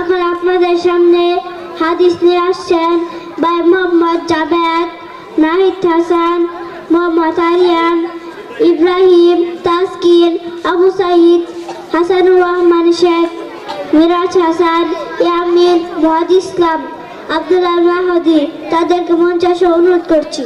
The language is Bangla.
এখন আপনাদের সামনে হাদিস নিয়ে আসছেন বাই মোহাম্মদ জাবেদ, নাহিদ হাসান, মোহাম্মদ আরিয়ান, ইব্রাহিম তাসকিন আবু সাইদ, হাসানুর রহমান শেখ, মিরাজ হাসান, ইয়ামিন মহাদ ইসলাম, আব্দুল্লাহ মাহদি। তাদেরকে মঞ্চাসে অনুরোধ করছি।